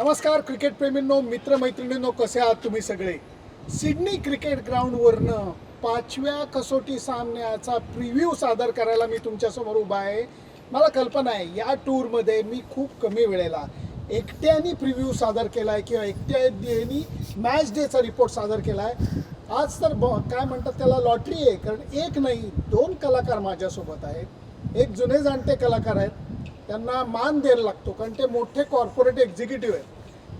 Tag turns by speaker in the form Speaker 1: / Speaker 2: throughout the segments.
Speaker 1: नमस्कार क्रिकेट प्रेमींनो मित्रमैत्रिणींनो कसे आहात तुम्ही सगळे? सिडनी क्रिकेट ग्राउंडवरनं पाचव्या कसोटी सामन्याचा प्रिव्ह्यू सादर करायला मी तुमच्यासमोर उभा आहे. मला कल्पना आहे या टूरमध्ये मी खूप कमी वेळेला एकट्याने प्रिव्ह्यू सादर केला आहे किंवा एकट्याने मॅच डेचा रिपोर्ट सादर केला आहे आज तर ब काय म्हणतात त्याला लॉटरी आहे कारण एक नाही दोन कलाकार माझ्यासोबत आहेत. एक जुने जाणते कलाकार आहेत. त्यांना मान द्यायला लागतो कारण ते मोठे कॉर्पोरेट एक्झिक्युटिव्ह आहेत.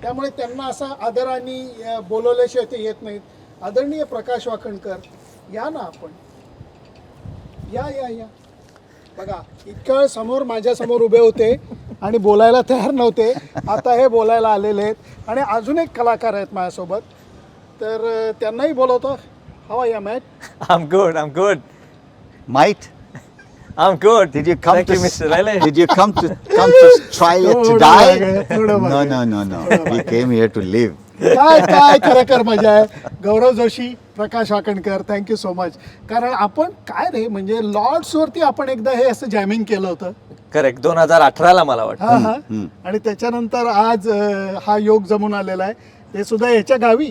Speaker 1: त्यामुळे त्यांना असा आदराने बोलवल्याशिवाय ते येत नाहीत. आदरणीय प्रकाश वाकणकर या ना आपण. या या या. बघा इतक्या वेळ समोर माझ्यासमोर उभे होते आणि बोलायला तयार नव्हते. आता हे बोलायला आलेले आहेत. आणि अजून एक कलाकार आहेत माझ्यासोबत. तर त्यांनाही बोलवतो. हवा या match
Speaker 2: I'm good. I'm good
Speaker 3: mate
Speaker 2: I'm good.
Speaker 3: Did you come
Speaker 2: Thank
Speaker 3: to
Speaker 2: you, Mr. Riley.
Speaker 3: Did you come to come to try it to die? No, no, no, no. We came here to live.
Speaker 1: काय काय खरोखर मजा आहे Gaurav Joshi Prakash Wakankar thank you so much कारण आपण काय रे म्हणजे Lord's वरती आपण एकदा हे असं जॅमिंग केलं होतं
Speaker 2: करेक्ट दोन हजार अठराला मला वाटतं
Speaker 1: हा हा. आणि त्याच्यानंतर आज अं, हा योग जमून आलेला आहे ते सुद्धा याच्या गावी.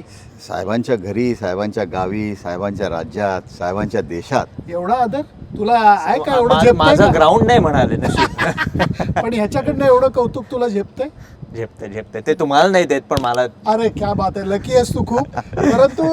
Speaker 3: साहेबांच्या घरी साहेबांच्या गावी साहेबांच्या राज्यात साहेबांच्या देशात.
Speaker 1: एवढा आदर? तुला आहे का एवढं
Speaker 2: मा-
Speaker 1: झेपतंय
Speaker 2: माझं
Speaker 1: का?
Speaker 2: ग्राउंड नाही म्हणाले नशीब
Speaker 1: पण ह्याच्याकडनं एवढं कौतुक तुला झेपतंय?
Speaker 2: झेपते झेपते ते तुम्हाला नाही देत पण मला
Speaker 1: अरे क्या बात आहे. लकी आहेस तू खूप. परंतु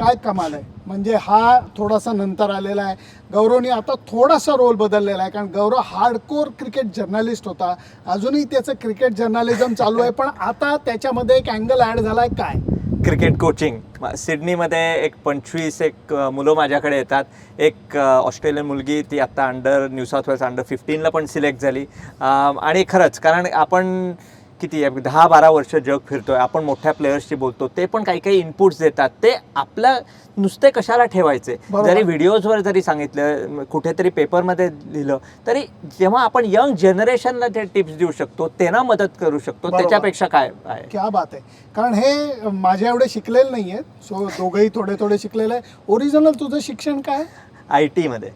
Speaker 1: काय कमाल आहे. म्हणजे हा थोडासा नंतर आलेला आहे. गौरवने आता थोडासा रोल बदललेला आहे. कारण गौरव हार्डकोर क्रिकेट जर्नलिस्ट होता. अजूनही त्याचं क्रिकेट जर्नलिझम चालू आहे. पण आता त्याच्यामध्ये एक अँगल ॲड झाला आहे काय?
Speaker 2: क्रिकेट कोचिंग सिडनीमध्ये एक पंचवीस एक मुलं माझ्याकडे येतात. एक ऑस्ट्रेलियन मुलगी ती आत्ता under New South Wales under फिफ्टीनला पण सिलेक्ट झाली. आणि खरंच कारण आपण किती दहा बारा वर्ष जग फिरतोय आपण मोठ्या प्लेयर्सशी बोलतो ते पण काही काही इनपुट्स देतात. ते आपल्या नुसते कशाला ठेवायचे. जरी व्हिडिओजवर जरी सांगितलं कुठेतरी पेपरमध्ये लिहिलं तरी जेव्हा आपण यंग जनरेशनला ते टिप्स देऊ शकतो त्यांना मदत करू शकतो. त्याच्यापेक्षा काय आहे?
Speaker 1: क्या बात आहे. कारण हे माझ्या एवढे शिकलेले नाही आहेत सो दोघंही थोडे थोडे शिकलेले आहे. ओरिजिनल तुझं शिक्षण काय?
Speaker 2: आय टीमध्ये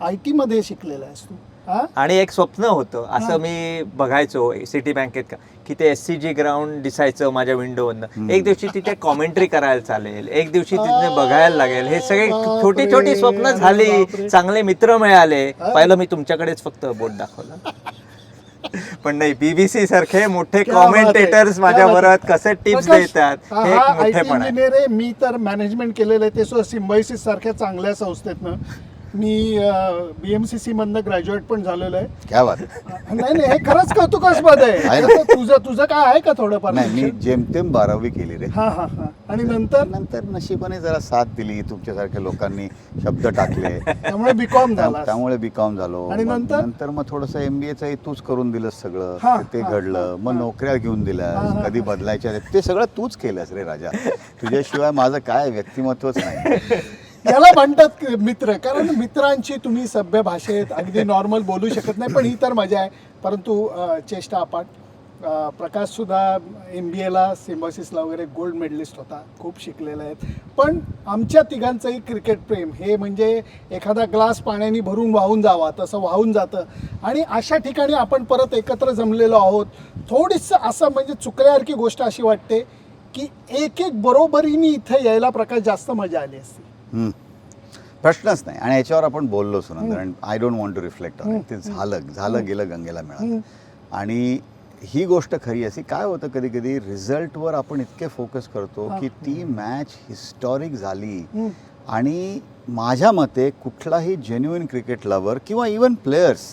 Speaker 1: आय टीमध्ये शिकलेलं आहेस तू.
Speaker 2: आणि एक स्वप्न होतं. असं मी बघायचो सिटी बँकेत का की ते एस सी जी ग्राउंड दिसायचं माझ्या विंडोवरनं. एक दिवशी तिथे कॉमेंट्री करायला चालेल एक दिवशी तिथे बघायला लागेल हे सगळे छोटी छोटी स्वप्न झाली. चांगले मित्र मिळाले. पाहिलं मी तुमच्याकडेच फक्त बोट दाखवलं पण नाही बीबीसी सारखे मोठे कॉमेंटेटर्स माझ्या. बरोबर कसे टिप्स देतात
Speaker 1: हा
Speaker 2: एक मोठेपण आहे
Speaker 1: मी तर मॅनेजमेंट केलेलं आहे ते सुद्धा सिम्बायसिस सारख्या चांगल्या संस्थेतनं मी बी एम सी सी मधनं ग्रॅज्युएट पण झालेलो आहे.
Speaker 3: क्या बात
Speaker 1: नाही नाही हे खरंच कौतुकास्पद आहे.
Speaker 3: आहे ना?
Speaker 1: आता तुझं तुझं काय आहे का थोडंफार
Speaker 3: नाही मी
Speaker 1: शिक्षण?
Speaker 3: जेमतेम बारावी केली रे.
Speaker 1: हा हा हा. आणि नंतर?
Speaker 3: नंतर नशिबाने जरा साथ दिली तुमच्यासारख्या लोकांनी शब्द टाकले.
Speaker 1: त्यामुळे बीकॉम झाला
Speaker 3: त्यामुळे बी कॉम झालो.
Speaker 1: आणि
Speaker 3: मग
Speaker 1: नंतर?
Speaker 3: नंतर मग थोडंसं एम बी एचंही तूच करून दिलंस सगळं.
Speaker 1: हा,
Speaker 3: ते- ते
Speaker 1: हा,
Speaker 3: घडलं. मग. नोकऱ्या घेऊन
Speaker 1: हा,
Speaker 3: दिल्यास
Speaker 1: हा,
Speaker 3: कधी. बदलायच्या. ते सगळं तूच केलंस रे राजा. तुझ्याशिवाय माझं काय व्यक्तिमत्वच नाही.
Speaker 1: याला म्हणतात मित्र. कारण मित्रांची तुम्ही सभ्य भाषेत अगदी नॉर्मल बोलू शकत नाही पण ही तर मजा आहे. परंतु चेष्टा आपण. प्रकाश सुद्धा एम बी एला सिम्बॉसिसला वगैरे गोल्ड मेडलिस्ट होता. खूप शिकलेला आहेत. पण आमच्या तिघांचंही क्रिकेट प्रेम हे म्हणजे एखादा ग्लास पाण्याने भरून वाहून जावा तसं वाहून जातं. आणि अशा ठिकाणी आपण परत एकत्र जमलेलो आहोत. थोडीसं असं म्हणजे चुकल्यासारखी गोष्ट अशी वाटते की एक एक बरोबरीने इथं यायला प्रकाश जास्त मजा आली असती.
Speaker 3: प्रश्नच नाही आणि याच्यावर आपण बोललो सुनंदर आणि I don't want to reflect
Speaker 1: on.
Speaker 3: ते झालं झालं गेलं गंगेला. मिळालं आणि ही गोष्ट खरी अशी काय होतं कधी कधी रिझल्टवर आपण इतके फोकस करतो. की ती मॅच हिस्टॉरिक झाली. आणि माझ्या मते कुठलाही जेन्युइन क्रिकेट लवर किंवा इवन प्लेयर्स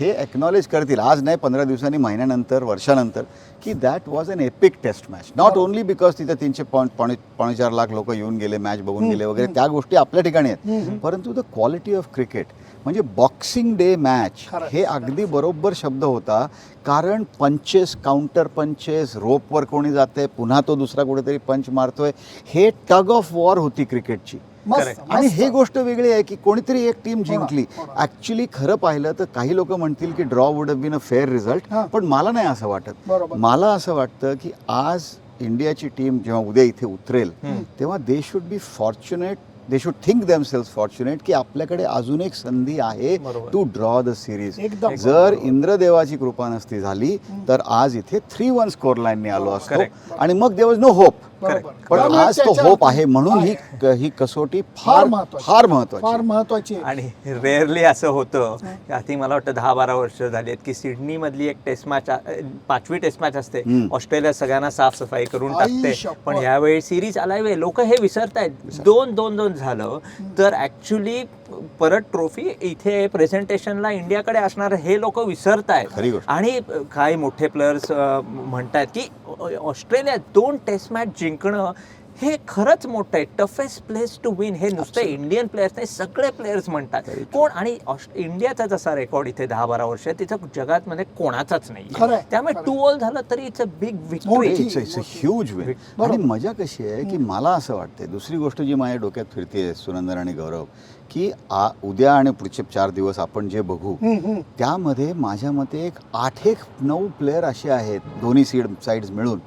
Speaker 3: हे एक्नॉलेज करतील आज नाही पंधरा दिवसांनी महिन्यानंतर वर्षानंतर की that was an epic test match
Speaker 1: not.
Speaker 3: Only because तिथे तीनशे पाऊण पावणे पावणे चार लाख लोक येऊन गेले मॅच बघून गेले वगैरे. त्या गोष्टी आपल्या ठिकाणी आहेत. परंतु द क्वालिटी ऑफ क्रिकेट म्हणजे बॉक्सिंग डे मॅच हे अगदी बरोबर शब्द होता कारण पंचेस काउंटर पंचेस रोपवर कोणी जाते पुन्हा तो दुसरा कुठेतरी पंच मारतोय हे टग ऑफ वॉर होती क्रिकेटची
Speaker 1: मस्त.
Speaker 3: आणि. ही गोष्ट वेगळी आहे की कोणीतरी एक टीम
Speaker 1: हो
Speaker 3: जिंकली
Speaker 1: हो.
Speaker 3: ऍक्च्युली खरं पाहिलं तर काही लोक म्हणतील की draw would been a fair result
Speaker 1: हा.
Speaker 3: पण मला नाही असं वाटत. मला असं वाटतं की आज इंडियाची टीम जेव्हा उद्या इथे उतरेल. तेव्हा they should be fortunate they should think themselves fortunate की आपल्याकडे अजून एक संधी आहे. To draw the
Speaker 1: series.
Speaker 3: जर इंद्रदेवाची कृपा नसती झाली तर आज इथे थ्री वन स्कोर लाईनने आलो असतो
Speaker 2: Correct.
Speaker 3: आणि मग देव नो होप. पण आज तो होप आहे म्हणून ही ही कसोटी
Speaker 1: फार
Speaker 3: फार
Speaker 1: महत्वाची.
Speaker 3: फार महत्वाची.
Speaker 1: फार महत्वाची आहे.
Speaker 2: आणि रेअरली असं होतं. थिंक मला वाटतं दहा बारा वर्ष झाली आहेत की सिडनी मधली एक टेस्ट मॅच पाचवी टेस्ट मॅच असते. ऑस्ट्रेलिया सगळ्यांना साफसफाई करून टाकते. पण यावेळी सिरीज आलाय लोक हे विसरतायत. दोन दोन दोन झालं. तर ऍक्च्युली परत ट्रॉफी इथे प्रेझेंटेशनला इंडियाकडे असणार हे लोक विसरतायत. आणि काही मोठे प्लेयर्स म्हणतात की ऑस्ट्रेलिया दोन टेस्ट मॅच जिंकणं हे खरंच मोठं आहे. टफेस्ट प्लेस टू विन हे नुसते इंडियन प्लेयर्स नाही सगळे प्लेयर्स म्हणतात. कोण? आणि इंडियाचा जसा रेकॉर्ड इथे दहा बारा वर्ष आहे तिथं जगात मध्ये कोणाचाच नाही. त्यामुळे टू ऑल झालं तरी it's a
Speaker 1: big.
Speaker 2: Victory
Speaker 3: it's it's a huge win
Speaker 1: बरोबर.
Speaker 3: आणि मजा कशी आहे की मला असं वाटते दुसरी गोष्ट जी माझ्या डोक्यात फिरते सुनंदन आणि गौरव की आ उद्या आणि पुढचे चार दिवस आपण जे बघू. त्यामध्ये माझ्या मते एक आठ एक नऊ प्लेयर असे आहेत दोन्ही सीड साईड्स मिळून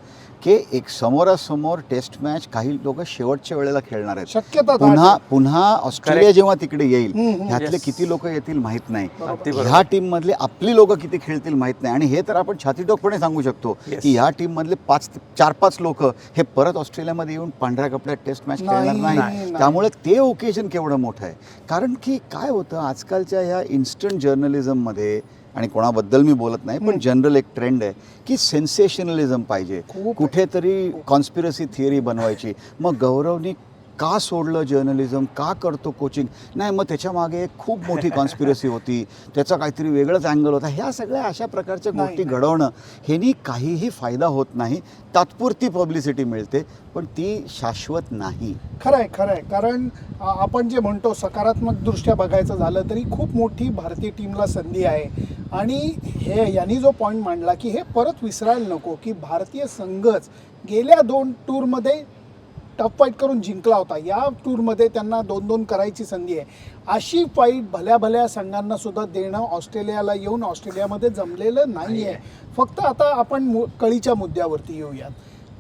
Speaker 3: की एक समोरासमोर टेस्ट मॅच काही लोक शेवटच्या वेळेला खेळणार आहेत
Speaker 1: शक्यता
Speaker 3: पुन्हा पुन्हा ऑस्ट्रेलिया. जेव्हा तिकडे येईल. ह्यातले. किती लोक येतील माहीत नाही. ह्या टीम मधले आपली लोक किती खेळतील माहीत नाही आणि हे तर आपण छातीटोकपणे सांगू शकतो. की ह्या टीम मधले पाच चार पाच लोक हे परत ऑस्ट्रेलियामध्ये येऊन पांढऱ्या कपड्यात टेस्ट मॅच खेळणार
Speaker 1: नाही.
Speaker 3: त्यामुळे ते ओकेजन केवढं मोठं आहे कारण की काय होतं आजकालच्या ह्या इन्स्टंट जर्नलिझममध्ये आणि कोणाबद्दल मी बोलत नाही पण जनरल एक ट्रेंड आहे की सेन्सेशनलिझम पाहिजे. कुठेतरी कॉन्स्पिरसी थिअरी बनवायची. मग गौरवनी का सोडलं जर्नलिझम का करतो कोचिंग नाही मग त्याच्यामागे एक खूप मोठी कॉन्स्पिरसी होती. त्याचा काहीतरी वेगळाच अँगल होता. ह्या सगळ्या अशा प्रकारच्या गोष्टी. घडवणं ह्यानी काहीही फायदा होत नाही. तात्पुरती पब्लिसिटी मिळते पण ती शाश्वत नाही.
Speaker 1: खरं आहे खरं आहे कारण आपण जे म्हणतो सकारात्मक दृष्ट्या बघायचं झालं तरी खूप मोठी भारतीय टीमला संधी आहे. आणि हे यांनी जो पॉईंट मांडला की हे परत विसरायला नको की भारतीय संघच गेल्या दोन टूरमध्ये टफ फाईट करून जिंकला होता. या टूरमध्ये त्यांना दोन दोन करायची संधी आहे. अशी फाईट भल्या भल्या संघांना सुद्धा देणं ऑस्ट्रेलियाला येऊन ऑस्ट्रेलियामध्ये जमलेलं नाही आहे फक्त आता आपण मु कळीच्या मुद्द्यावरती येऊयात.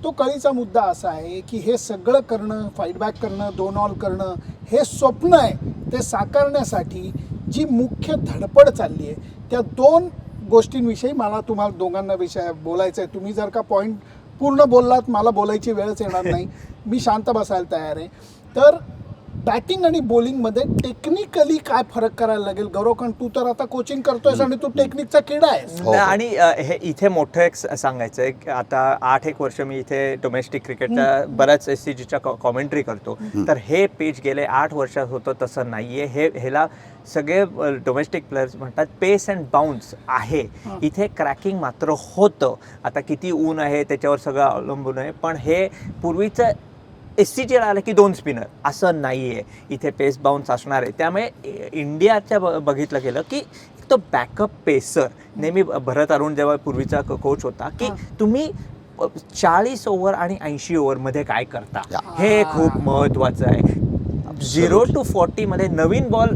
Speaker 1: तो कळीचा मुद्दा असा आहे की हे सगळं करणं फाईटबॅक करणं दोन ऑल करणं हे स्वप्न आहे. ते साकारण्यासाठी जी मुख्य धडपड चालली आहे त्या दोन गोष्टींविषयी मला तुम्हाला दोघांना विषय बोलायचं आहे. तुम्ही जर का पॉईंट पूर्ण बोललात मला बोलायची वेळच येणार नाही. मी शांत बसायला तयार आहे. तर बॅटिंग आणि बॉलिंगमध्ये टेक्निकली काय फरक करायला लागेल? गौरव कारण तू तर आता कोचिंग करतोयस आणि तू टेक्निकचा किडा आहेस.
Speaker 3: हो, हो.
Speaker 2: आणि अ, हे इथे मोठं एक स- सांगायचं आहे की आता आठ एक वर्ष मी इथे डोमेस्टिक क्रिकेटच्या बऱ्याच एस सी जीच्या कॉमेंट्री करतो. तर हे पेज गेले आठ वर्षात होतं तसं नाहीये. हे ह्याला सगळे डोमेस्टिक प्लेयर्स म्हणतात पेस अँड बाउन्स आहे. इथे क्रॅकिंग मात्र होतं. आता किती ऊन आहे त्याच्यावर सगळं अवलंबून आहे. पण हे पूर्वीचं एस सी आलं की दोन स्पिनर असं नाही आहे इथे पेस बाउन्स असणार आहे. त्यामुळे इंडियाच्या ब- बघितलं गेलं की तो बॅकअप पेसर नेहमी भरत अरुण जेव्हा पूर्वीचा कोच होता की. तुम्ही चाळीस ओव्हर आणि ऐंशी ओव्हरमध्ये काय करता. हे खूप महत्वाचं आहे. झिरो टू फोर्टी मध्ये नवीन बॉल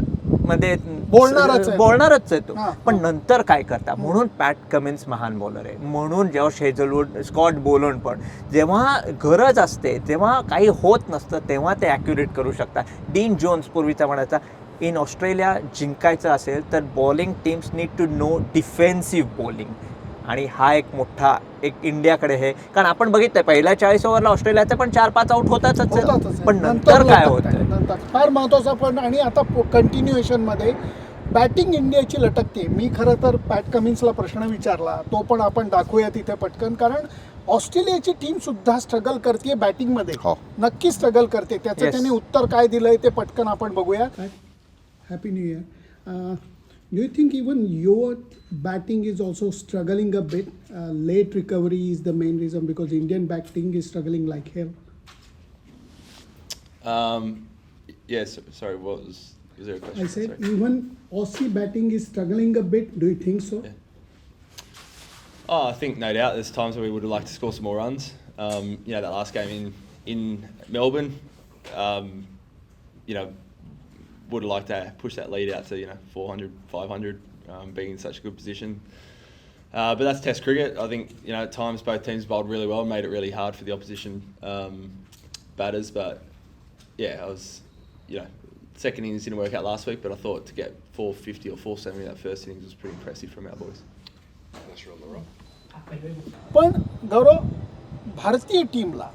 Speaker 2: मध्ये
Speaker 1: बोलणारच आहे तो.
Speaker 2: बोलणारच आहे तो.
Speaker 1: हा,
Speaker 2: पण. नंतर काय करता? म्हणून पॅट कमिन्स महान बॉलर आहे. म्हणून जेव्हा शेजलवूड स्कॉट बोलन पण जेव्हा गरज असते तेव्हा काही होत नसतं तेव्हा ते ॲक्युरेट करू शकतात. डीन जोन्स पूर्वीचा म्हणायचा इन ऑस्ट्रेलिया जिंकायचं असेल तर bowling teams need to no defensive bowling आणि हा एक मोठा एक इंडियाकडे आहे कारण आपण बघितलंय पहिल्या चाळीस ओव्हरला ऑस्ट्रेलियाचे पण चार पाच आउट
Speaker 1: होतातच.
Speaker 2: पण नंतर काय होतं
Speaker 1: आहे. नंतर. फार महत्त्वाचा पण आणि आता कंटिन्युएशनमध्ये बॅटिंग इंडियाची लटकते. मी खरं तर पॅट कमिन्सला प्रश्न विचारला. तो पण आपण दाखवूया तिथे पटकन कारण ऑस्ट्रेलियाची टीम सुद्धा स्ट्रगल करते बॅटिंगमध्ये
Speaker 3: हो.
Speaker 1: नक्की स्ट्रगल करते. त्याचं. त्यांनी उत्तर काय दिलंय ते पटकन आपण बघूया. Happy new year Do you think even your batting is also struggling a bit? Uh, late recovery is the main reason because Indian batting is struggling like hell.
Speaker 4: Um, yes, sorry, what was, is there a question?
Speaker 1: I said
Speaker 4: sorry.
Speaker 1: even Aussie batting is struggling a bit. Do you think so?
Speaker 4: Yeah. Oh, I think no doubt. There's times where we would have liked to score some more runs. Um, you know, that last game in in Melbourne, um, you know, would have liked to push that lead out to you know 400, 500, um, being in such a good position. Uh, but that's Test cricket. I think you know at times both teams bowled really well, and made it really hard for the opposition um, batters. But yeah, I was you know, second innings didn't work out last week, but I thought to get 450 or 470 that first innings was pretty impressive from our boys.
Speaker 1: पण गौरव भारतीय टीमला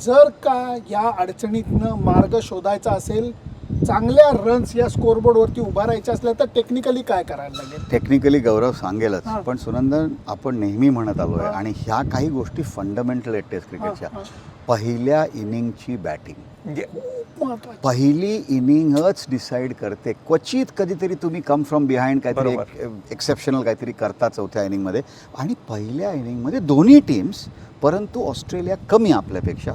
Speaker 1: जर का या अडचणीतनं मार्ग शोधायचा असेल चांगल्या रन्स या स्कोरबोर्डवरती उभा राहायच्या असल्या तर टेक्निकली काय करायला लागेल?
Speaker 3: टेक्निकली गौरव सांगेलच
Speaker 1: हां.
Speaker 3: पण सुनंदन आपण नेहमी म्हणत आलो आहे आणि ह्या काही गोष्टी फंडामेंटल आहेत टेस्ट क्रिकेटच्या पहिल्या इनिंगची बॅटिंग
Speaker 2: म्हणजे
Speaker 1: खूप महत्वाचं.
Speaker 3: पहिली इनिंगच डिसाईड करते. क्वचित कधीतरी तुम्ही कम फ्रॉम बिहाइंड काहीतरी. एक्सेप्शनल काहीतरी करता चौथ्या इनिंगमध्ये. आणि पहिल्या इनिंगमध्ये दोन्ही टीम्स परंतु ऑस्ट्रेलिया कमी आपल्यापेक्षा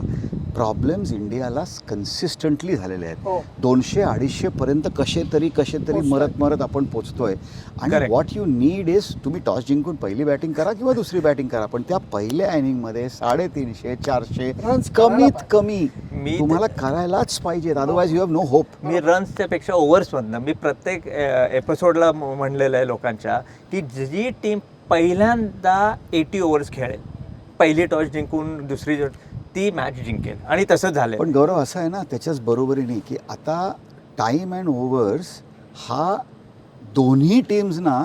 Speaker 3: प्रॉब्लेम्स इंडियाला कन्सिस्टंटली झालेले
Speaker 1: हो.
Speaker 3: आहेत दोनशे अडीचशे पर्यंत कसे तरी कसे तरी. मरत मरत आपण पोचतोय आणि. व्हॉट यू नीड इज तुम्ही टॉस जिंकून पहिली बॅटिंग करा किंवा दुसरी बॅटिंग करा पण त्या पहिल्या इनिंगमध्ये साडेतीनशे चारशे
Speaker 1: करायला
Speaker 3: कमीत कमी
Speaker 2: मी
Speaker 3: तुम्हाला करायलाच पाहिजेत otherwise you have no hope
Speaker 2: मी रन्सच्या पेक्षा ओव्हर्समधनं मी प्रत्येक एपिसोडला म्हणलेलं आहे लोकांच्या की जी टीम पहिल्यांदा एटी ओव्हर्स खेळेल पहिली टॉस जिंकून दुसरी ती मॅच जिंकेल. आणि तसंच झालं
Speaker 3: पण गौरव असं आहे ना त्याच्याच बरोबरीने की आता टाईम अँड ओव्हर्स हा दोन्ही टीम्सना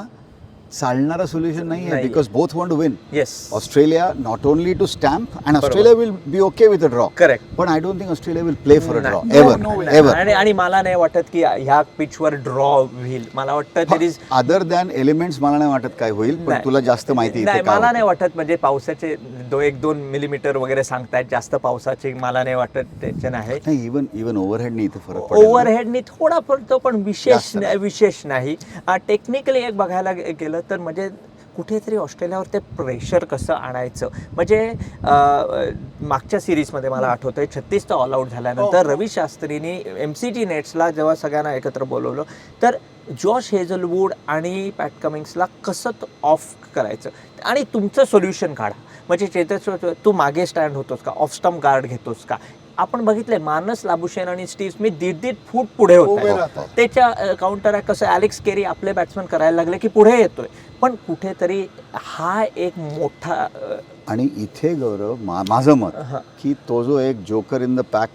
Speaker 3: चालणारा सोल्युशन नाही आहे. Because both want to win
Speaker 2: yes
Speaker 3: Australia not only to stamp and Australia will be okay with a draw
Speaker 2: correct
Speaker 3: पण I don't think Australia will
Speaker 1: play
Speaker 3: for
Speaker 1: a draw. Ever.
Speaker 3: Ever
Speaker 2: आणि मला नाही वाटत की ह्या पिचवर draw होईल मला वाटतं there is
Speaker 3: other than elements मला नाही वाटत काय होईल पण तुला जास्त माहिती
Speaker 2: नाही मला. नाही वाटत म्हणजे पावसाचे दो एक दोन मिलीमीटर वगैरे सांगतायत जास्त पावसाची मला नाही वाटत टेन्शन आहे
Speaker 3: नाही इवन इवन ओव्हरहेडने इथे फरक.
Speaker 2: ओव्हरहेडनी थोडा पडतो पण विशेष. विशेष नाही टेक्निकली एक बघायला गेलं तर म्हणजे कुठेतरी ऑस्ट्रेलियावर ते प्रेशर कसं आणायचं? म्हणजे मागच्या सिरीजमध्ये मला आठवतं आहे छत्तीसचा ऑल आऊट झाल्यानंतर
Speaker 1: हो.
Speaker 2: रवी शास्त्रीनी एम सी टी नेट्सला जेव्हा सगळ्यांना एकत्र बोलवलं तर जॉश हेझलवूड आणि पॅट कमिंग्सला कसं ऑफ करायचं? आणि तुमचं सोल्युशन काढा. म्हणजे चेतेश्वर तू मागे स्टँड होतोस का? ऑफ स्टम्प गार्ड घेतोस का? आपण बघितलंय मानस लाबुशेन आणि स्टीव्ह स्मिथ दीड दीड फूट पुढे होते. त्याच्या काउंटर कसं ॲलेक्स केरी आपले बॅट्समन करायला लागले की पुढे येतोय पण कुठेतरी हा एक मोठा
Speaker 3: आणि इथे गौरव माझं मत. की तो जो एक जोकर इन द पॅक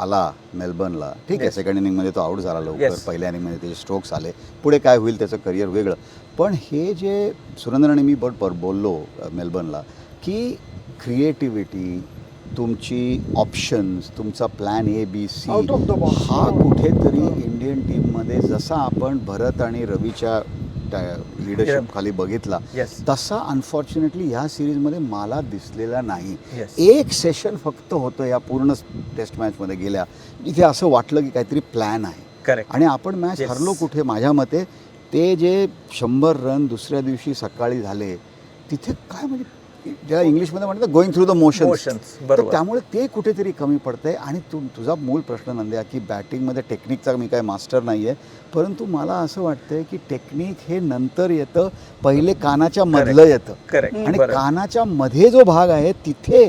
Speaker 3: आला मेलबर्नला ठीक आहे. सेकंड इनिंगमध्ये तो आऊट झाला लवकर. पहिल्या इनिंगमध्ये त्याचे स्ट्रोक्स आले पुढे काय होईल त्याचं करिअर वेगळं पण हे जे सुरेंद्र आणि मी बरोबर बोललो मेलबर्नला की क्रिएटिव्हिटी तुमची ऑप्शन्स तुमचा plan A B C
Speaker 1: Out of the box.
Speaker 3: हा कुठेतरी इंडियन टीममध्ये जसा आपण भरत आणि रवीच्या लिडरशिप खाली बघितला
Speaker 2: Yes.
Speaker 3: तसा अनफॉर्च्युनेटली ह्या सिरीजमध्ये मला दिसलेला नाही
Speaker 2: Yes.
Speaker 3: एक सेशन फक्त होतं या पूर्ण टेस्ट मॅचमध्ये गेल्या जिथे असं वाटलं की काहीतरी प्लॅन आहे. आणि आपण मॅच
Speaker 2: Yes.
Speaker 3: हरलो कुठे माझ्या मते ते जे शंभर रन दुसऱ्या दिवशी सकाळी झाले तिथे काय म्हणजे ज्याला इंग्लिशमध्ये म्हणतात गोइंग थ्रू द मोशन तर. त्यामुळे ते कुठेतरी कमी पडतंय आणि तू तुझा मूळ प्रश्न नंद्या की बॅटिंगमध्ये टेक्निकचा मी काय मास्टर नाही आहे परंतु मला असं वाटतंय की टेक्निक हे नंतर येतं पहिले कानाच्या मधलं येतं.
Speaker 2: करेक्ट
Speaker 3: आणि कानाच्या मध्ये जो भाग आहे तिथे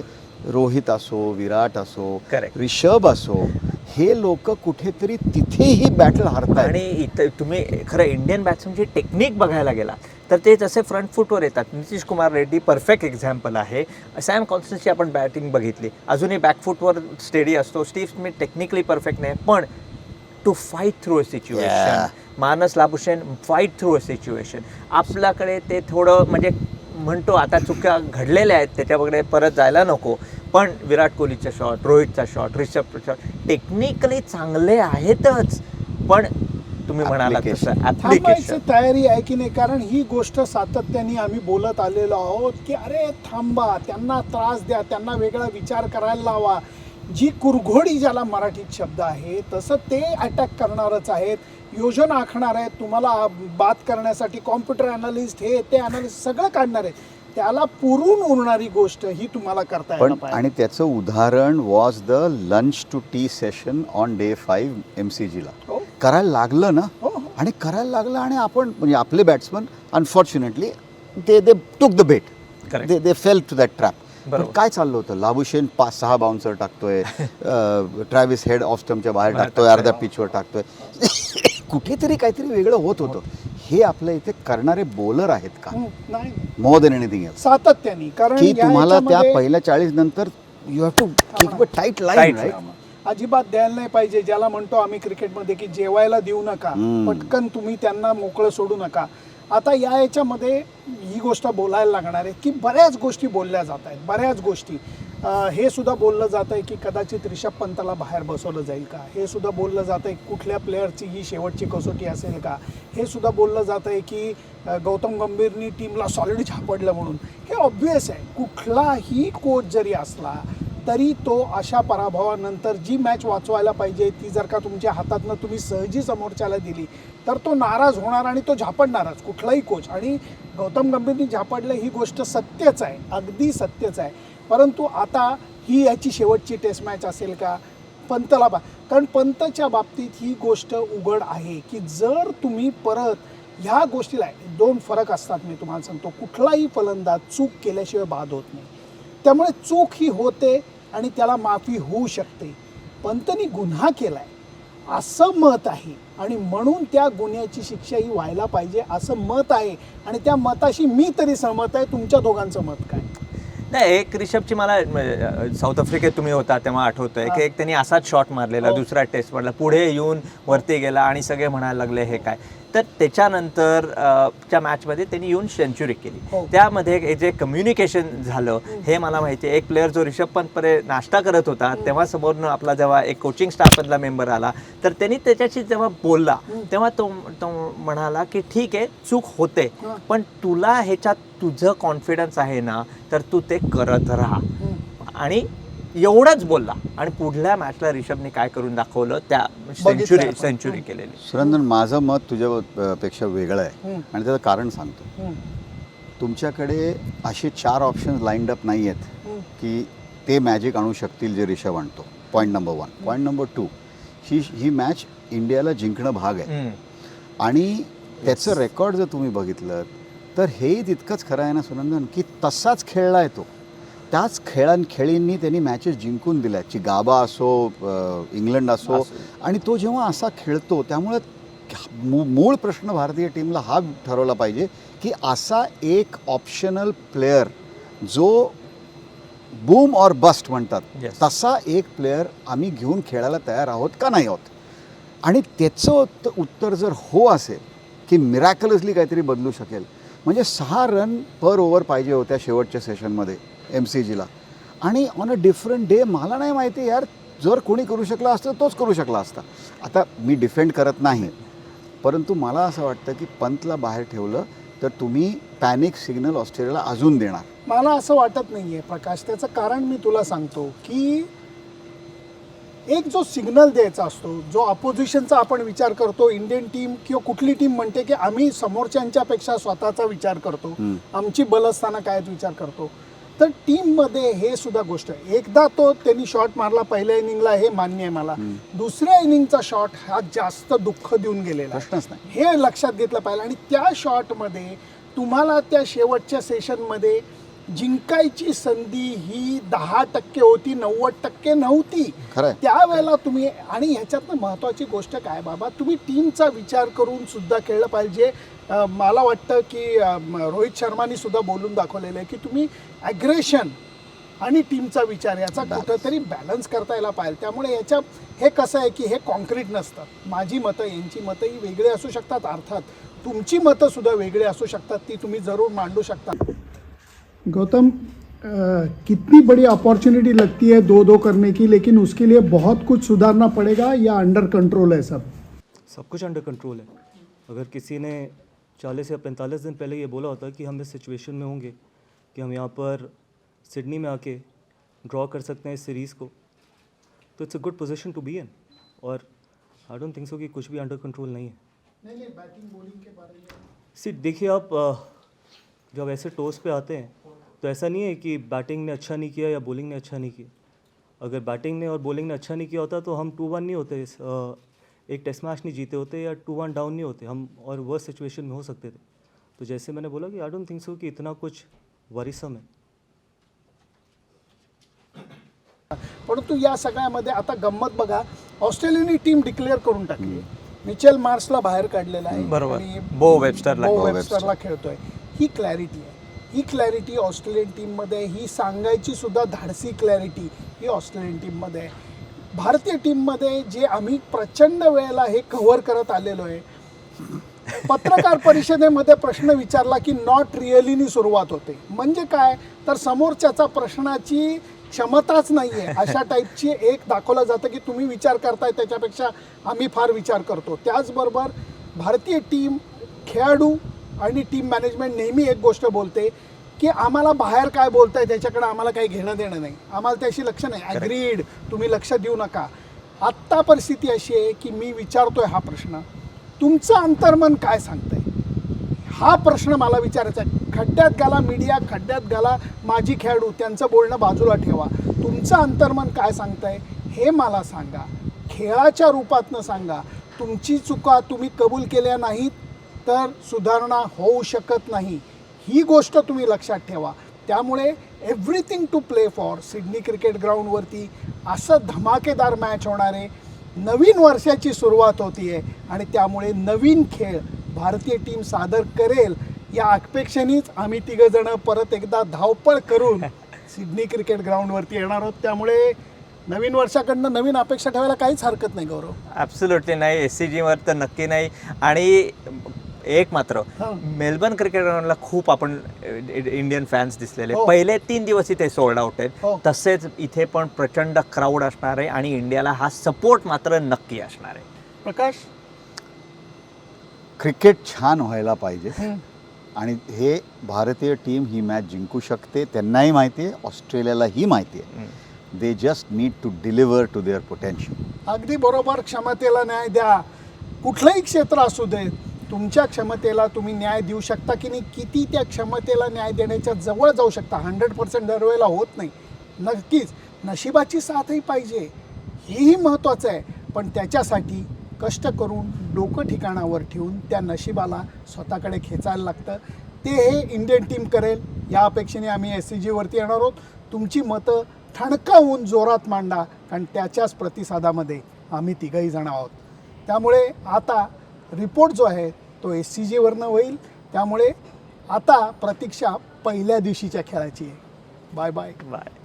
Speaker 3: रोहित असो विराट असो. रिषभ असो हे लोक कुठेतरी तिथेही बॅटल हारतात
Speaker 2: आणि इथं तुम्ही खरं इंडियन बॅट्समनची टेक्निक बघायला गेला तर ते जसे फ्रंट फुटवर येतात. नितीश कुमार रेड्डी परफेक्ट एक्झाम्पल आहे. सॅम कॉन्स्टन्सची आपण बॅटिंग बघितली. अजूनही बॅक फुटवर स्टेडी असतो. स्टीव्ह स्मिथ टेक्निकली परफेक्ट नाही पण to fight through a
Speaker 3: situation.
Speaker 2: Marnus Labuschagne fight through a situation आपल्याकडे ते थोडं म्हणजे म्हणतो आता चुक्या घडलेल्या आहेत त्याच्याकडे परत जायला नको. पण विराट कोहलीचा शॉट रोहितचा शॉट रिषभचा शॉट टेक्निकली चांगले आहेतच. पण तुम्ही म्हणाला तसं.
Speaker 1: थांबायची
Speaker 2: ऍप्लिकेशन
Speaker 1: तयारी आहे की नाही? कारण ही गोष्ट सातत्याने आम्ही बोलत आलेलो आहोत की अरे थांबा त्यांना त्रास द्या त्यांना वेगळा विचार करायला लावा. जी कुरघोडी ज्याला मराठीत शब्द आहे तसं ते अटॅक करणारच आहेत. योजना आखणार आहेत. तुम्हाला बात करण्यासाठी कॉम्प्युटर अनालिस्ट हे ते अनालिस्ट सगळं काढणार आहेत. त्याला पुरून उरणारी गोष्ट ही तुम्हाला करता
Speaker 3: पण आणि त्याचं उदाहरण was the lunch to tea session on day five M C जीला
Speaker 1: हो.
Speaker 3: करायला लागलं ना
Speaker 1: हो, हो.
Speaker 3: आणि करायला लागलं आणि आपण म्हणजे आपले बॅट्समन अनफॉर्च्युनेटली ते they took
Speaker 2: the
Speaker 3: bait. They they fail to that
Speaker 2: trap.
Speaker 3: काय चाललं होतं लाबुशेन पाच सहा बाउन्सर टाकतोय ट्रॅव्हिस हेड ऑफ स्टमच्या बाहेर टाकतोय. अर्ध्या पिचवर टाकतोय कुठेतरी काहीतरी वेगळं होत होतं हे आपल्या इथे करणारे बॉलर आहेत का?
Speaker 1: नाही.
Speaker 3: मोर देन एनिथिंग एल्स
Speaker 1: सातत्याने कारण
Speaker 3: की
Speaker 1: या
Speaker 3: तुम्हाला त्या
Speaker 1: याच्यामध्ये-
Speaker 3: पहिल्या चाळीस नंतर you have to keep a tight line
Speaker 2: Tight
Speaker 1: अजिबात द्यायला नाही पाहिजे ज्याला म्हणतो आम्ही क्रिकेटमध्ये की जेवायला देऊ नका.
Speaker 3: हम्म.
Speaker 1: पटकन तुम्ही त्यांना मोकळं सोडू नका. आता या याच्यामध्ये ही गोष्ट बोलायला लागणार आहे की बऱ्याच गोष्टी बोलल्या जात आहेत बऱ्याच गोष्टी. हे सुद्धा बोललं जात आहे की कदाचित रिषभ पंतला बाहेर बसवलं जाईल का? हे सुद्धा बोललं जात आहे कुठल्या प्लेअरची ही शेवटची कसोटी असेल का? हे सुद्धा बोललं जात आहे की गौतम गंभीरनी टीमला सॉलिड झापडलं म्हणून. हे ऑब्व्हियस आहे. कुठलाही कोच जरी असला तरी तो अशा पराभवानंतर जी मॅच वाचवायला पाहिजे ती जर का तुमच्या हातातनं तुम्ही सहजी समोरच्याला दिली तर तो नाराज होणार आणि तो झापडणारच कुठलाही कोच आणि गौतम गंभीरनी झापडलं ही गोष्ट सत्यच आहे. अगदी सत्यच आहे. परंतु आता ही याची शेवटची टेस्ट मॅच असेल का? पंतला बा कारण पंतच्या बाबतीत ही गोष्ट उघड आहे की जर तुम्ही परत ह्या गोष्टीला दोन फरक असतात मी तुम्हाला सांगतो. कुठलाही फलंदाज चूक केल्याशिवाय बाद होत नाही. त्यामुळे चूक ही होते आणि त्याला माफी होऊ शकते. पंतनी गुन्हा केलाय. असं मत आहे आणि म्हणून त्या गुन्ह्याची शिक्षा ही व्हायला पाहिजे असं मत आहे. आणि त्या मताशी मी तरी सहमत आहे. तुमच्या दोघांचं मत काय?
Speaker 2: नाही एक रिषभची मला अं, साऊथ आफ्रिकेत तुम्ही होता तेव्हा आठवतोय की एक त्यांनी असाच शॉट मारलेला
Speaker 1: हो.
Speaker 2: दुसरा टेस्ट मधला पुढे येऊन वरती गेला आणि सगळे म्हणायला लागले हे काय? तर त्याच्यानंतर च्या मॅचमध्ये त्यांनी येऊन सेंचुरी केली.
Speaker 1: हो.
Speaker 2: त्यामध्ये हे जे कम्युनिकेशन झालं हे मला माहिती आहे. एक प्लेअर जो रिषभ पंतपरे नाश्ता करत होता तेव्हा समोरनं आपला जेव्हा एक कोचिंग स्टाफमधला मेंबर आला तर त्यांनी त्याच्याशी जेव्हा बोलला तेव्हा तो तो म्हणाला की ठीक आहे चूक होते
Speaker 1: हा.
Speaker 2: पण तुला ह्याच्यात तुझं कॉन्फिडन्स आहे ना तर तू ते करत राहा. आणि एवढंच बोलला. आणि पुढल्या मॅचला रिषभने काय करून दाखवलं त्या सेंचुरी. सेंचुरी केलेली.
Speaker 3: सुरंदन माझं मत तुझ्या पेक्षा वेगळं आहे. आणि त्याचं कारण सांगतो. तुमच्याकडे असे चार ऑप्शन्स लाईंड अप नाही आहेत. की ते मॅजिक आणू शकतील जे ऋषभ आणतो. Point number one point number two ही ही मॅच इंडियाला जिंकणं भाग आहे. आणि त्याचं रेकॉर्ड जर तुम्ही बघितलं तर हेही तितकंच खरं आहे ना सुनंदन की तसाच खेळला आहे तो. त्याच खेळां खेळींनी त्यांनी मॅचेस जिंकून दिल्या चिगाबा असो अ, इंग्लंड असो आणि तो जेव्हा असा खेळतो त्यामुळे मू- मूळ प्रश्न भारतीय टीमला हा ठरवला पाहिजे की असा एक ऑप्शनल प्लेअर जो बूम और बस्ट म्हणतात
Speaker 2: Yes.
Speaker 3: तसा एक प्लेअर आम्ही घेऊन खेळायला तयार आहोत का नाही आहोत? आणि त्याचं उत्त- उत्तर जर हो असेल की मिरॅकलसली काहीतरी बदलू शकेल म्हणजे सहा रन पर ओव्हर पाहिजे होत्या शेवटच्या सेशनमध्ये एम सी जीला आणि ऑन अ डिफरंट डे मला नाही माहिती यार जर कोणी करू शकला असतं तोच करू शकला असता. आता मी डिफेंड करत नाही परंतु मला असं वाटतं की पंतला बाहेर ठेवलं तर तुम्ही पॅनिक सिग्नल ऑस्ट्रेलियाला अजून देणार.
Speaker 1: मला असं वाटत नाहीये प्रकाश. त्याचं कारण मी तुला सांगतो की एक जो सिग्नल द्यायचा असतो जो अपोजिशनचा आपण विचार करतो इंडियन टीम किंवा कुठली टीम म्हणते की आम्ही समोरच्यांच्यापेक्षा स्वतःचा विचार करतो. आमची बलस्थानं काय आहेत विचार करतो. तर टीममध्ये हे सुद्धा गोष्ट आहे. एकदा तो त्यांनी शॉट मारला पहिल्या इनिंगला हे मान्य आहे मला. दुसऱ्या इनिंगचा शॉट हा जास्त दुःख देऊन गेलेला आहे.
Speaker 3: प्रश्नच नाही.
Speaker 1: हे लक्षात घेतलं पाहिजे आणि त्या शॉटमध्ये तुम्हाला त्या शेवटच्या सेशनमध्ये जिंकायची संधी ही दहा टक्के होती नव्वद टक्के नव्हती. त्यावेळेला तुम्ही आणि ह्याच्यातनं महत्त्वाची गोष्ट काय बाबा तुम्ही टीमचा विचार करून सुद्धा खेळलं पाहिजे. मला वाटतं की रोहित शर्मानी सुद्धा बोलून दाखवलेलं आहे की तुम्ही ॲग्रेशन आणि टीमचा विचार याचा कुठंतरी बॅलन्स करता यायला पाहिजे. त्यामुळे याच्या हे कसं आहे की हे कॉन्क्रीट नसतं. माझी मतं यांची मतं ही वेगळी असू शकतात अर्थात तुमची मतं सुद्धा वेगळी असू शकतात ती तुम्ही जरूर मांडू शकता. गौतम कितनी बड़ी अपॉर्चुनिटी लगती है दो दो करने की लेकिन उसके लिए बहुत कुछ सुधारना पड़ेगा या अंडर कंट्रोल है सब?
Speaker 5: सब कुछ अंडर कंट्रोल है। अगर किसी ने 40 या 45 दिन पहले ये बोला होता कि हम इस सिचुएशन में होंगे कि हम यहाँ पर सिडनी में आके ड्रॉ कर सकते हैं इस सीरीज़ को तो it's a good position to be in. और आई डोंट थिंक सो कि कुछ भी अंडर कंट्रोल नहीं है। नहीं, नहीं, सी देखिए आप जब ऐसे टॉस पे आते हैं तो ऐसा नहीं है कि बैटिंग ने अच्छा नहीं किया या बॉलिंग ने अच्छा नहीं किया। अगर बैटिंग ने और बॉलिंग ने अच्छा नहीं किया होता तो हम टू वन नहीं होते इस, एक टेस्ट मैच नहीं जीते होते या टू वन डाउन नहीं होते हम और वर्स्ट सिचुएशन में हो सकते थे। तो जैसे मैंने बोला कि आई डोंट थिंक सो कि इतना कुछ वरीसम है।
Speaker 1: परंतु या सगळ्यामध्ये आता गंमत बघा ऑस्ट्रेलियानी टीम डिक्लेअर करून टाकली. मिचेल मार्सला बाहेर काढलेला आहे.
Speaker 2: बरोबर.
Speaker 1: आणि
Speaker 2: बो वेबस्टरला.
Speaker 1: बो
Speaker 3: बो
Speaker 1: वेबस्टरला खेळतोय. ही क्लॅरिटी आहे. ही क्लॅरिटी ऑस्ट्रेलियन टीममध्ये आहे. ही सांगायची सुद्धा धाडसी क्लॅरिटी ही ऑस्ट्रेलियन टीममध्ये आहे. भारतीय टीममध्ये जे आम्ही प्रचंड वेळेला हे कव्हर करत आलेलो आहे पत्रकार परिषदेमध्ये प्रश्न विचारला की नॉट रिअलीनी सुरुवात होते. म्हणजे काय? तर समोरच्याचा प्रश्नाची क्षमताच नाही आहे अशा टाईपची एक दाखवलं जातं की तुम्ही विचार करताय त्याच्यापेक्षा आम्ही फार विचार करतो. त्याचबरोबर भारतीय टीम खेळाडू आणि टीम मॅनेजमेंट नेहमी एक गोष्ट बोलते की आम्हाला बाहेर काय बोलताय त्याच्याकडे आम्हाला काही घेणं देणं नाही. आम्हाला त्याशी लक्ष नाही. ॲग्रीड तुम्ही लक्ष देऊ नका. आत्ता परिस्थिती अशी आहे की मी विचारतोय हा प्रश्न. तुमचं अंतर्मन काय सांगतंय? हा प्रश्न मला विचारायचा आहे. खड्ड्यात घाला मीडिया खड्ड्यात घाला माजी खेळाडू त्यांचं बोलणं बाजूला ठेवा. तुमचं अंतर्मन काय सांगतंय हे मला सांगा. खेळाच्या रूपातनं सांगा. तुमची चुका तुम्ही कबूल केल्या नाहीत तर सुधारणा होऊ शकत नाही. ही गोष्ट तुम्ही लक्षात ठेवा. त्यामुळे everything to play for Sydney cricket ग्राउंडवरती असं धमाकेदार मॅच होणार आहे नवीन वर्षाची सुरुवात होती आहे आणि त्यामुळे नवीन खेळ भारतीय टीम सादर करेल. या अपेक्षेनेच आम्ही तिघंजणं परत एकदा धावपळ करून सिडनी क्रिकेट ग्राउंडवरती येणार आहोत. त्यामुळे नवीन वर्षाकडनं नवीन अपेक्षा ठेवायला काहीच हरकत नाही गौरव.
Speaker 2: ॲब्सोल्युटली नाही. एस सी जीवर तर नक्की नाही. आणि एक मात्र
Speaker 1: हा.
Speaker 2: मेलबर्न क्रिकेट ग्राउंडला खूप आपण इंडियन फॅन्स दिसलेले.
Speaker 1: हो.
Speaker 2: पहिले तीन दिवस इथे सोल्ड आउट
Speaker 1: हो.
Speaker 2: आहेत तसेच इथे पण प्रचंड क्राऊड असणार आहे आणि इंडियाला हा सपोर्ट मात्र नक्की असणार आहे.
Speaker 1: प्रकाश?
Speaker 3: क्रिकेट छान व्हायला पाहिजे.
Speaker 1: हं.
Speaker 3: आणि हे भारतीय टीम ही मॅच जिंकू शकते त्यांनाही माहिती आहे ऑस्ट्रेलियालाही माहिती आहे. They just need to deliver to their potential
Speaker 1: अगदी बरोबर क्षमतेला न्याय द्या. कुठलंही क्षेत्र असू दे तुमच्या क्षमतेला तुम्ही न्याय देऊ शकता की नाही? किती त्या क्षमतेला न्याय देण्याच्या जवळ जाऊ शकता? हंड्रेड पर्सेंट दरवेळेला होत नाही. नक्कीच नशिबाची साथही पाहिजे. हेही महत्त्वाचं आहे. पण त्याच्यासाठी कष्ट करून डोकं ठिकाणावर ठेवून त्या नशिबाला स्वतःकडे खेचायला लागतं. ते हे इंडियन टीम करेल. या अपेक्षेने आम्ही एस सी जीवरती येणार आहोत. तुमची मतं ठणकावून जोरात मांडा. कारण त्याच्याच प्रतिसादामध्ये आम्ही तिघही जण आहोत. त्यामुळे आता रिपोर्ट जो आहे तो एस सी जीवरनं होईल. त्यामुळे आता प्रतीक्षा पहिल्या दिवशीच्या खेळाची आहे. Bye bye
Speaker 2: bye